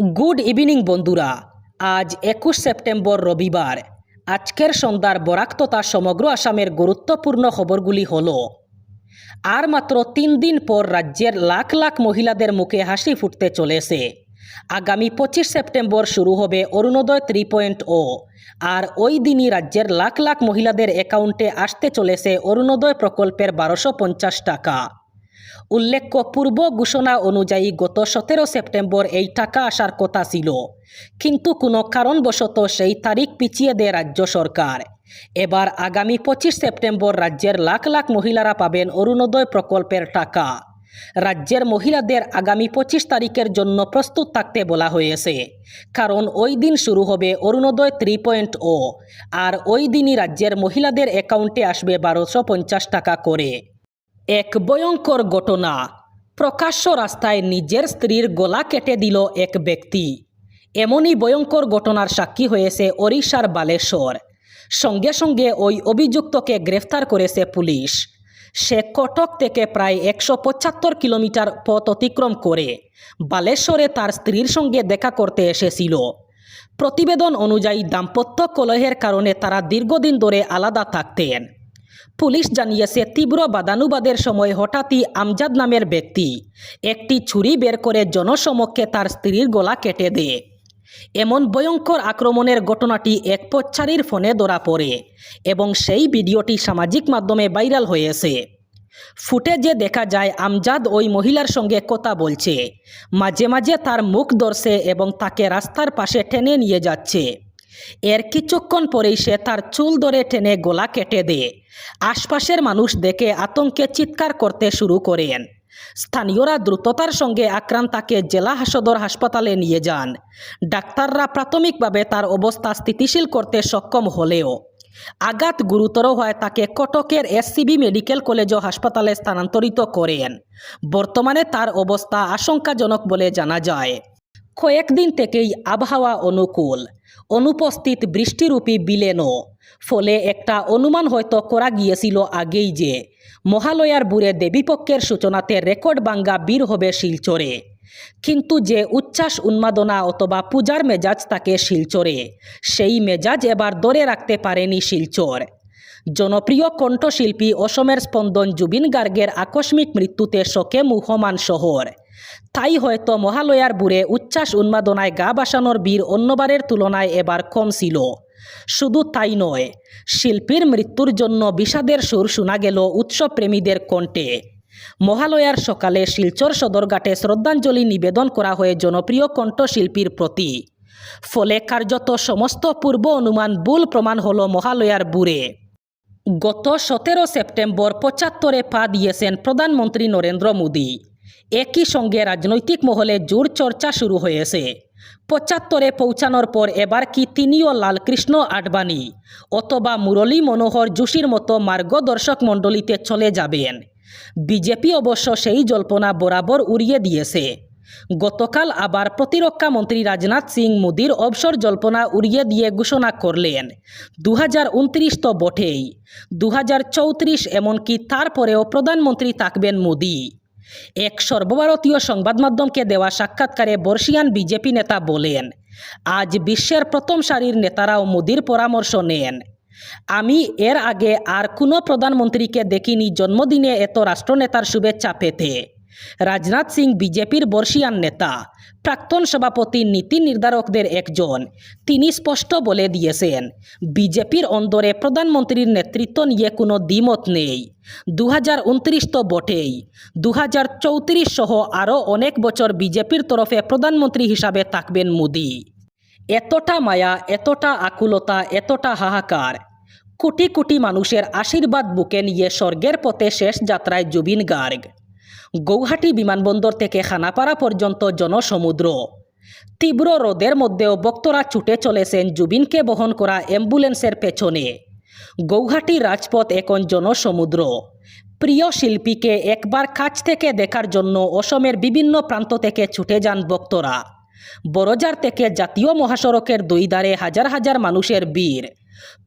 Good evening বন্ধুরা। আজ একুশ সেপ্টেম্বর রবিবার। আজকের সন্ধ্যার বরাক তথা সমগ্র আসামের গুরুত্বপূর্ণ খবরগুলি হল, আর মাত্র তিন দিন পর রাজ্যের লাখ লাখ মহিলাদের মুখে হাসি ফুটতে চলেছে। আগামী পঁচিশ সেপ্টেম্বর শুরু হবে অরুণোদয় থ্রি পয়েন্ট ও, আর ওই দিনই রাজ্যের লাখ লাখ মহিলাদের অ্যাকাউন্টে আসতে চলেছে অরুণোদয় প্রকল্পের বারোশো পঞ্চাশ টাকা। উল্লেখ্য, পূর্ব ঘোষণা অনুযায়ী গত সতেরো সেপ্টেম্বর এই টাকা আসার কথা ছিল। কিন্তু কোনো কারণবশত সেই তারিখ পিছিয়ে দেয় রাজ্য সরকার। এবার আগামী পঁচিশ সেপ্টেম্বর রাজ্যের লাখ লাখ মহিলারা পাবেন অরুণোদয় প্রকল্পের টাকা। রাজ্যের মহিলাদের আগামী পঁচিশ তারিখের জন্য প্রস্তুত থাকতে বলা হয়েছে। কারণ ওই দিন শুরু হবে অরুণোদয় থ্রি পয়েন্ট ও, আর ওই দিনই রাজ্যের মহিলাদের অ্যাকাউন্টে আসবে বারোশো পঞ্চাশ টাকা করে। এক ভয়ঙ্কর ঘটনা। প্রকাশ্য রাস্তায় নিজের স্ত্রীর গলা কেটে দিল এক ব্যক্তি। এমনই ভয়ঙ্কর ঘটনার সাক্ষী হয়েছে ওড়িশার বালেশ্বর। সঙ্গে সঙ্গে ওই অভিযুক্তকে গ্রেফতার করেছে পুলিশ। সে কটক থেকে প্রায় একশো পঁচাত্তর কিলোমিটার পথ অতিক্রম করে বালেশ্বরে তার স্ত্রীর সঙ্গে দেখা করতে এসেছিল। প্রতিবেদন অনুযায়ী দাম্পত্য কলহের কারণে তারা দীর্ঘদিন ধরে আলাদা থাকতেন। পুলিশ জানিয়েছে, তীব্র বাদানুবাদের সময় হঠাৎই আমজাদ নামের ব্যক্তি একটি ছুরি বের করে জনসমক্ষে তার স্ত্রীর গলা কেটে দেয়। এমন ভয়ঙ্কর আক্রমণের ঘটনাটি এক পচ্চারির ফোনে ধরা পড়ে এবং সেই ভিডিওটি সামাজিক মাধ্যমে ভাইরাল হয়েছে। ফুটেজে দেখা যায়, আমজাদ ওই মহিলার সঙ্গে কথা বলছে, মাঝে মাঝে তার মুখ ধরছে এবং তাকে রাস্তার পাশে টেনে নিয়ে যাচ্ছে। এর কিছুক্ষণ পরেই সে তার চুল ধরে টেনে গলা কেটে দেয়। আশপাশের মানুষ দেখে আতঙ্কে চিৎকার করতে শুরু করেন। স্থানীয়রা দ্রুততার সঙ্গে আক্রান্তাকে জেলা হাসদর হাসপাতালে নিয়ে যান। ডাক্তাররা প্রাথমিকভাবে তার অবস্থা স্থিতিশীল করতে সক্ষম হলেও আঘাত গুরুতর হয় তাকে কটকের এসসিবি মেডিকেল কলেজ ও হাসপাতালে স্থানান্তরিত করেন। বর্তমানে তার অবস্থা আশঙ্কাজনক বলে জানা যায়। কয়েকদিন থেকেই আবহাওয়া অনুকূল। অনুপস্থিত বৃষ্টিরূপী বিলেনও। ফলে একটা অনুমান হয়তো করা গিয়েছিল আগেই যে, মহালয়ার বুড়ে দেবীপক্ষের সূচনাতে রেকর্ড বাঙ্গা বীর হবে শিলচরে। কিন্তু যে উচ্ছ্বাস, উন্মাদনা অথবা পূজার মেজাজ তাকে শিলচরে, সেই মেজাজ এবার ধরে রাখতে পারেনি শিলচর। জনপ্রিয় কণ্ঠশিল্পী অসমের স্পন্দন জুবিন গার্গের আকস্মিক মৃত্যুতে শোকে মুহমান শহর। তাই হয়তো মহালয়ার বুড়ে উচ্ছ্বাস উন্মাদনায় গা বাসানোর বীর অন্যবারের তুলনায় এবার কম ছিল। শুধু তাই নয়, শিল্পীর মৃত্যুর জন্য বিষাদের সুর শোনা গেল উৎসবপ্রেমীদের কণ্ঠে। মহালয়ার সকালে শিলচর সদরঘাটে শ্রদ্ধাঞ্জলি নিবেদন করা হয় জনপ্রিয় কণ্ঠশিল্পীর প্রতি। ফলে কার্যত সমস্ত পূর্ব অনুমান ভুল প্রমাণ হল মহালয়ার বুড়ে। গত সতেরো সেপ্টেম্বর পঁচাত্তরে পা দিয়েছেন প্রধানমন্ত্রী নরেন্দ্র মোদী। একই সঙ্গে রাজনৈতিক মহলে জোর চর্চা শুরু হয়েছে। পঁচাত্তরে পৌঁছানোর পর এবার কি তিনিও লালকৃষ্ণ আডবাণী অথবা মুরলী মনোহর যোশীর মতো মার্গদর্শক মণ্ডলীতে চলে যাবেন। বিজেপি অবশ্য সেই জল্পনা বরাবর উড়িয়ে দিয়েছে। গতকাল আবার প্রতিরক্ষা মন্ত্রী রাজনাথ সিং মোদীর অবসর জল্পনা উড়িয়ে দিয়ে ঘোষণা করলেন দু হাজার উনত্রিশ তো বটেই দু হাজার চৌত্রিশ এমনকি তারপরেও প্রধানমন্ত্রী থাকবেন মোদি। এক সর্বভারতীয় সংবাদ মাধ্যমকে দেওয়া সাক্ষাৎকারে বর্ষিয়ান বিজেপি নেতা বলেন, আজ বিশ্বের প্রথম সারির নেতারাও মোদির পরামর্শ নেন। আমি এর আগে আর কোনো প্রধানমন্ত্রীকে দেখিনি জন্মদিনে এত রাষ্ট্রনেতার শুভেচ্ছা পেতে। রাজনাথ সিং বিজেপির বর্ষিয়ান নেতা। প্রাক্তন সভাপতি, নীতি নির্ধারকদের একজন। তিনি স্পষ্ট বলে দিয়েছেন, বিজেপির অন্দরে প্রধানমন্ত্রীর নেতৃত্ব নিয়ে কোনো দ্বিমত নেই। দু হাজার উনত্রিশ তো বটেই। দু হাজার চৌত্রিশ সহ আরও অনেক বছর বিজেপির তরফে প্রধানমন্ত্রী হিসাবে থাকবেন মোদি। এতটা মায়া, এতটা আকুলতা, এতটা হাহাকার। কোটি কোটি মানুষের আশীর্বাদ বুকে নিয়ে স্বর্গের পথে শেষ যাত্রায় জুবিন গার্গ। গৌহাটি বিমানবন্দর থেকে খানাপাড়া পর্যন্ত জনসমুদ্র। তীব্র রোদের মধ্যেও বক্তরা ছুটে চলেছেন জুবিনকে বহন করা অ্যাম্বুলেন্সের পেছনে। গৌহাটি রাজপথ এখন জনসমুদ্র। প্রিয় শিল্পীকে একবার কাছ থেকে দেখার জন্য অসমের বিভিন্ন প্রান্ত থেকে ছুটে যান ভক্তরা বড়জার থেকে জাতীয় মহাসড়কের দুই ধারে হাজার হাজার মানুষের বীর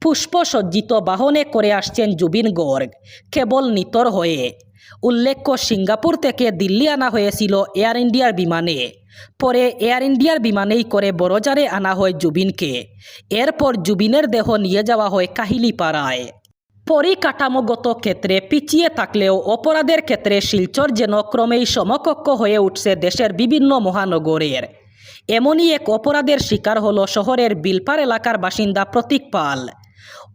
পুষ্পসজ্জিত বাহনে করে আসছেন জুবিন গর্গ, কেবল নিতর হয়ে। উল্লেখ্য, সিঙ্গাপুর থেকে দিল্লি আনা হয়েছিল এয়ার ইন্ডিয়ার বিমানে। পরে এয়ার ইন্ডিয়ার বিমানেই করে বড়জারে আনা হয় জুবিনকে। এরপর জুবিনের দেহ নিয়ে যাওয়া হয় কাহিলিপাড়ায়। পরিকাঠামোগত ক্ষেত্রে পিছিয়ে থাকলেও অপরাধের ক্ষেত্রে শিলচর যেন ক্রমেই সমকক্ষ হয়ে উঠছে দেশের বিভিন্ন মহানগরের। এমনই এক অপরাধের শিকার হল শহরের বিলপার এলাকার বাসিন্দা প্রতীক পাল।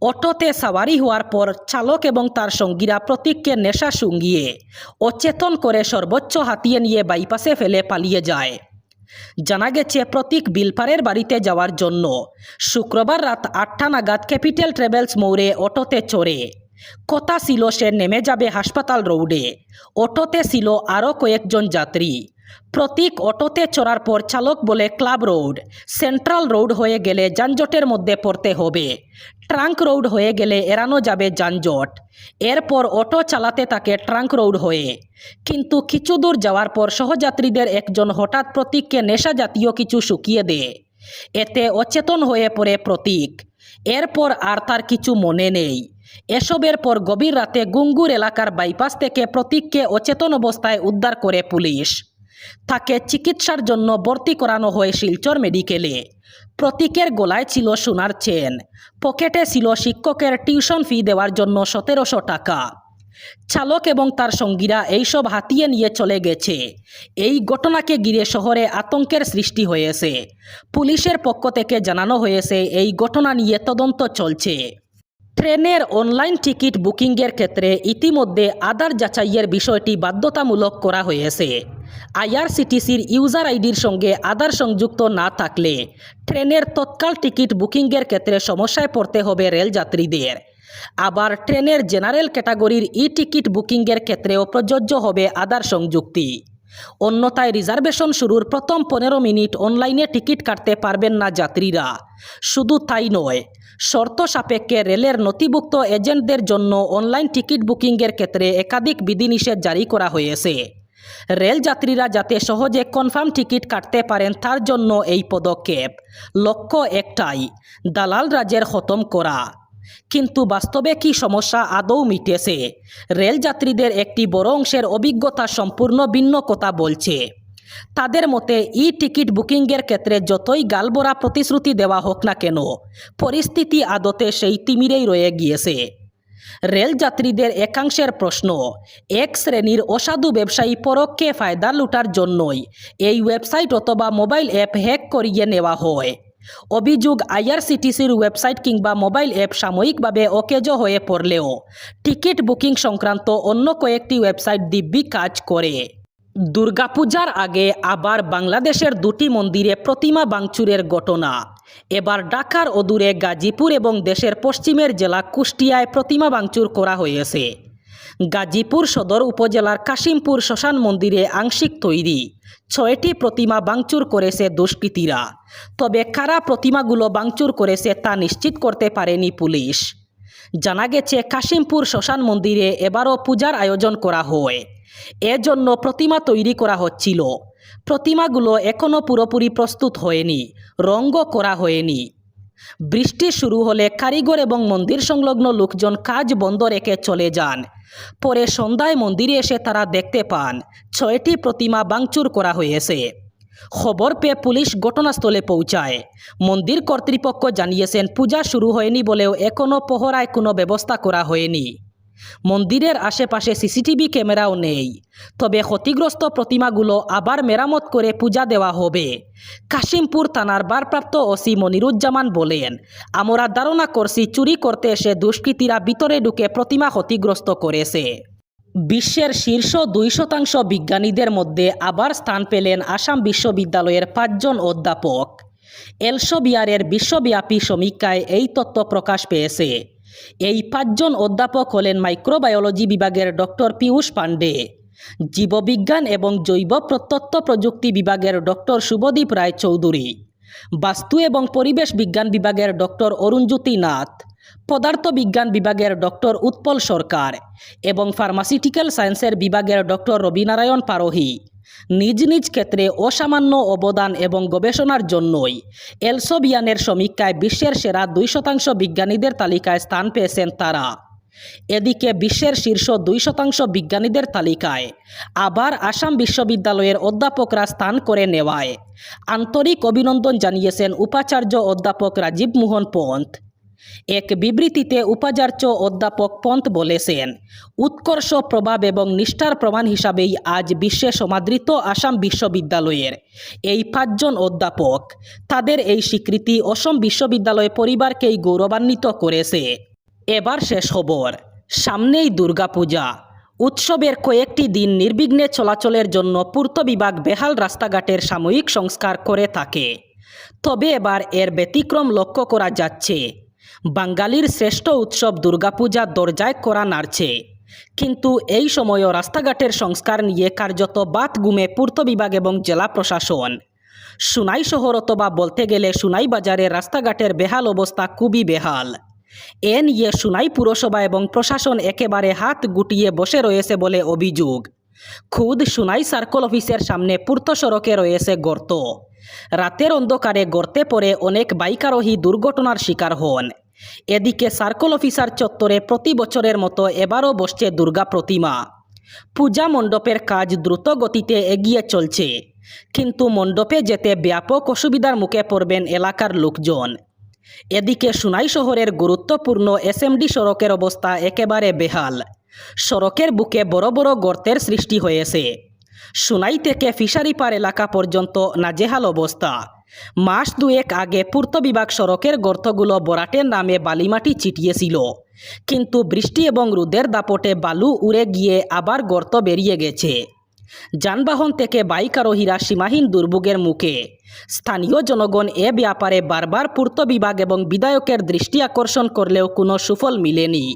অটোতে সাওয়ারি হওয়ার পর চালক এবং তার সঙ্গীরা প্রতীককে নেশা শুঙ্গিয়ে অচেতন করে সর্বোচ্চ হাতিয়ে নিয়ে বাইপাসে ফেলে পালিয়ে যায়। জানা গেছে, প্রতীক বিলপারের বাড়িতে যাওয়ার জন্য শুক্রবার রাত আটটা নাগাদ ক্যাপিটাল ট্রাভেলস মৌরে অটোতে চড়ে। কথা ছিল, সে নেমে যাবে হাসপাতাল রোডে। অটোতে ছিল আরও কয়েকজন যাত্রী। প্রতীক অটোতে চড়ার পর চালক বলে ক্লাব রোড, সেন্ট্রাল রোড হয়ে গেলে যানজটের মধ্যে পড়তে হবে। ট্রাঙ্ক রোড হয়ে গেলে এড়ানো যাবে যানজট। এরপর অটো চালাতে থাকে ট্রাঙ্ক রোড হয়ে। কিন্তু কিছু দূর যাওয়ার পর সহযাত্রীদের একজন হঠাৎ প্রতীককে নেশা জাতীয় কিছু শুকিয়ে দেয় এতে অচেতন হয়ে পড়ে প্রতীক। এরপর আর তার কিছু মনে নেই। এসবের পর গভীর রাতে গুঙ্গুর এলাকার বাইপাস থেকে প্রতীককে অচেতন অবস্থায় উদ্ধার করে পুলিশ। তাকে চিকিৎসার জন্য ভর্তি করানো হয় শিলচর মেডিকেলে। প্রতীকের গলায় ছিল সোনার চেন। পকেটে ছিল শিক্ষকের টিউশন ফি দেওয়ার জন্য সতেরোশো টাকা। চালক এবং তার সঙ্গীরা এইসব হাতিয়ে নিয়ে চলে গেছে। এই ঘটনাকে ঘিরে শহরে আতঙ্কের সৃষ্টি হয়েছে। পুলিশের পক্ষ থেকে জানানো হয়েছে, এই ঘটনা নিয়ে তদন্ত চলছে। ট্রেনের অনলাইন টিকিট বুকিংয়ের ক্ষেত্রে ইতিমধ্যে আধার যাচাইয়ের বিষয়টি বাধ্যতামূলক করা হয়েছে। আইআরসিটিসির ইউজার আইডির সঙ্গে আধার সংযুক্ত না থাকলে ট্রেনের তৎকাল টিকিট বুকিংয়ের ক্ষেত্রে সমস্যায় পড়তে হবে রেলযাত্রীদের। আবার ট্রেনের জেনারেল ক্যাটাগরির ই টিকিট বুকিংয়ের ক্ষেত্রেও প্রযোজ্য হবে আধার সংযুক্তি। অন্যথায় রিজার্ভেশন শুরুর প্রথম পনেরো মিনিট অনলাইনে টিকিট কাটতে পারবেন না যাত্রীরা। শুধু তাই নয়, শর্ত সাপেক্ষে রেলের নথিভুক্ত এজেন্টদের জন্য অনলাইন টিকিট বুকিংয়ের ক্ষেত্রে একাধিক বিধিনিষেধ জারি করা হয়েছে। রেল যাত্রীরা যাতে সহজে কনফার্ম টিকিট কাটতে পারেন, তার জন্য এই পদক্ষেপ। লক্ষ্য একটাই, দালাল রাজের খতম করা। কিন্তু বাস্তবে কি সমস্যা আদৌ মিটেছে? রেলযাত্রীদের একটি বড় অংশের অভিজ্ঞতা সম্পূর্ণ ভিন্ন কথা বলছে। তাদের মতে ই টিকিট বুকিংয়ের ক্ষেত্রে যতই গালবরা প্রতিশ্রুতি দেওয়া হোক না কেন, পরিস্থিতি আদতে সেই তিমিরেই রয়ে গিয়েছে। রেলযাত্রীদের একাংশের প্রশ্ন, এক শ্রেণির অসাধু ব্যবসায়ী পরোক্ষে ফায়দা লুটার জন্যই এই ওয়েবসাইট অথবা মোবাইল অ্যাপ হ্যাক করিয়ে নেওয়া হয়। অভিযোগ, আইআরসিটিসির ওয়েবসাইট কিংবা মোবাইল অ্যাপ সাময়িকভাবে অকেজ হয়ে পড়লেও টিকিট বুকিং সংক্রান্ত অন্য কয়েকটি ওয়েবসাইট দিব্যি কাজ করে। দুর্গাপূজার আগে আবার বাংলাদেশের দুটি মন্দিরে প্রতিমা বাংচুরের ঘটনা। এবার ঢাকার অদূরে গাজীপুর এবং দেশের পশ্চিমের জেলা কুষ্টিয়ায় প্রতিমা বাংচুর করা হয়েছে। গাজীপুর সদর উপজেলার কাশিমপুর শ্মশান মন্দিরে আংশিক তৈরি। ছয়টি প্রতিমা বাংচুর করেছে দুষ্কৃতীরা। তবে কারা প্রতিমাগুলো বাংচুর করেছে তা নিশ্চিত করতে পারেনি পুলিশ। জানা গেছে, কাশিমপুর শ্মশান মন্দিরে এবারও পূজার আয়োজন করা হয়। এজন্য প্রতিমা তৈরি করা হচ্ছিল। প্রতিমাগুলো এখনও পুরোপুরি প্রস্তুত হয়নি। রঙ্গ করা হয়নি। বৃষ্টি শুরু হলে কারিগর এবং মন্দির সংলগ্ন লোকজন কাজ বন্ধ রেখে চলে যান। পরে সন্ধ্যায় মন্দিরে এসে তারা দেখতে পান, ছয়টি প্রতিমা বাংচুর করা হয়েছে। খবর পেয়ে পুলিশ ঘটনাস্থলে পৌঁছায়। মন্দির কর্তৃপক্ষ জানিয়েছেন, পূজা শুরু হয়নি বলেও এখনও পহরায় কোনো ব্যবস্থা করা হয়নি। মন্দিরের আশেপাশে সিসিটিভি ক্যামেরাও নেই। তবে ক্ষতিগ্রস্ত প্রতিমাগুলো আবার মেরামত করে পূজা দেওয়া হবে। কাশিমপুর থানার ভারপ্রাপ্ত ওসি মনিরুজ্জামান বলেন, আমরা ধারণা করছি চুরি করতে এসে দুষ্কৃতীরা ভিতরে ঢুকে প্রতিমা ক্ষতিগ্রস্ত করেছে। বিশ্বের শীর্ষ দুই শতাংশ বিজ্ঞানীদের মধ্যে আবার স্থান পেলেন আসাম বিশ্ববিদ্যালয়ের পাঁচজন অধ্যাপক। এলসোবিয়ারের বিশ্বব্যাপী সমীক্ষায় এই তথ্য প্রকাশ পেয়েছে। এই পাঁচজন অধ্যাপক হলেন মাইক্রোবায়োলজি বিভাগের ডক্টর পীয়ূষ পাণ্ডে, জীববিজ্ঞান এবং জৈব প্রত্যত্ব প্রযুক্তি বিভাগের ডক্টর শুভদীপ রায় চৌধুরী, বাস্তু এবং পরিবেশ বিজ্ঞান বিভাগের ডক্টর অরুণজ্যোতি নাথ, পদার্থ বিজ্ঞান বিভাগের ডক্টর উৎপল সরকার এবং ফার্মাসিউটিক্যাল সায়েন্সের বিভাগের ডক্টর রবিনারায়ণ পারোহি। নিজ নিজ ক্ষেত্রে অসামান্য অবদান এবং গবেষণার জন্যই। এলসোবিয়ানের সমীক্ষায় বিশ্বের সেরা দুই শতাংশ বিজ্ঞানীদের তালিকায় স্থান পেয়েছেন তারা। এদিকে বিশ্বের শীর্ষ দুই শতাংশ বিজ্ঞানীদের তালিকায় আবার আসাম বিশ্ববিদ্যালয়ের অধ্যাপকরা স্থান করে নেওয়ায়। আন্তরিক অভিনন্দন জানিয়েছেন উপাচার্য অধ্যাপক রাজীব মোহন পন্থ। এক বিবৃতিতে উপাচার্য অধ্যাপক পন্থ বলেছেন, উৎকর্ষ প্রভাব এবং নিষ্ঠার প্রমাণ হিসাবেই আজ বিশ্বে সমাদৃত আসাম বিশ্ববিদ্যালয়ের এই পাঁচজন অধ্যাপক। তাদের এই স্বীকৃতি অসম বিশ্ববিদ্যালয় পরিবারকেই গৌরবান্বিত করেছে। এবার শেষ খবর, সামনেই দুর্গাপূজা। উৎসবের কয়েকটি দিন নির্বিঘ্নে চলাচলের জন্য পূর্ত বিভাগ বেহাল রাস্তাঘাটের সাময়িক সংস্কার করে থাকে। তবে এবার এর ব্যতিক্রম লক্ষ্য করা যাচ্ছে। বাঙালির শ্রেষ্ঠ উৎসব দুর্গাপূজা দরজায় করা নাড়ছে। কিন্তু এই সময়ও রাস্তাঘাটের সংস্কার নিয়ে কার্যত বাত গুমে পূর্ত বিভাগ এবং জেলা প্রশাসন। সুনাই শহর অথবা বলতে গেলে সুনাই বাজারের রাস্তাঘাটের বেহাল অবস্থা খুবই বেহাল। এ নিয়ে সুনাই পুরসভা এবং প্রশাসন একেবারে হাত গুটিয়ে বসে রয়েছে বলে অভিযোগ। খুদ সুনাই সার্কল অফিসের সামনে পূর্ত সড়কে রয়েছে গর্ত রাতের অন্ধকারে গর্তে পড়ে অনেক বাইকারোহী দুর্ঘটনার শিকার হন। এদিকে সার্কল অফিসার চত্বরে প্রতি বছরের মতো এবারও বসছে দুর্গা প্রতিমা পূজা মণ্ডপের কাজ দ্রুত গতিতে এগিয়ে চলছে। কিন্তু মণ্ডপে যেতে ব্যাপক অসুবিধার মুখে পড়বেন এলাকার লোকজন। এদিকে সুনাই শহরের গুরুত্বপূর্ণ এসএমডি সড়কের অবস্থা একেবারে বেহাল। সড়কের বুকে বড় বড় গর্তের সৃষ্টি হয়েছে। সুনাই থেকে ফিশারিপার এলাকা পর্যন্ত নাজেহাল অবস্থা। মাস দুয়েক আগে পূর্ত বিভাগ সড়কের গর্তগুলো বরাটের নামে বালিমাটি ছিটিয়েছিল। কিন্তু বৃষ্টি এবং রোদের দাপটে বালু উড়ে গিয়ে আবার গর্ত বেরিয়ে গেছে। যানবাহন থেকে বাইক আরোহীরা সীমাহীন দুর্ভোগের মুখে। স্থানীয় জনগণ এ ব্যাপারে বারবার পূর্ত বিভাগ এবং বিধায়কের দৃষ্টি আকর্ষণ করলেও কোনো সুফল মিলেনি।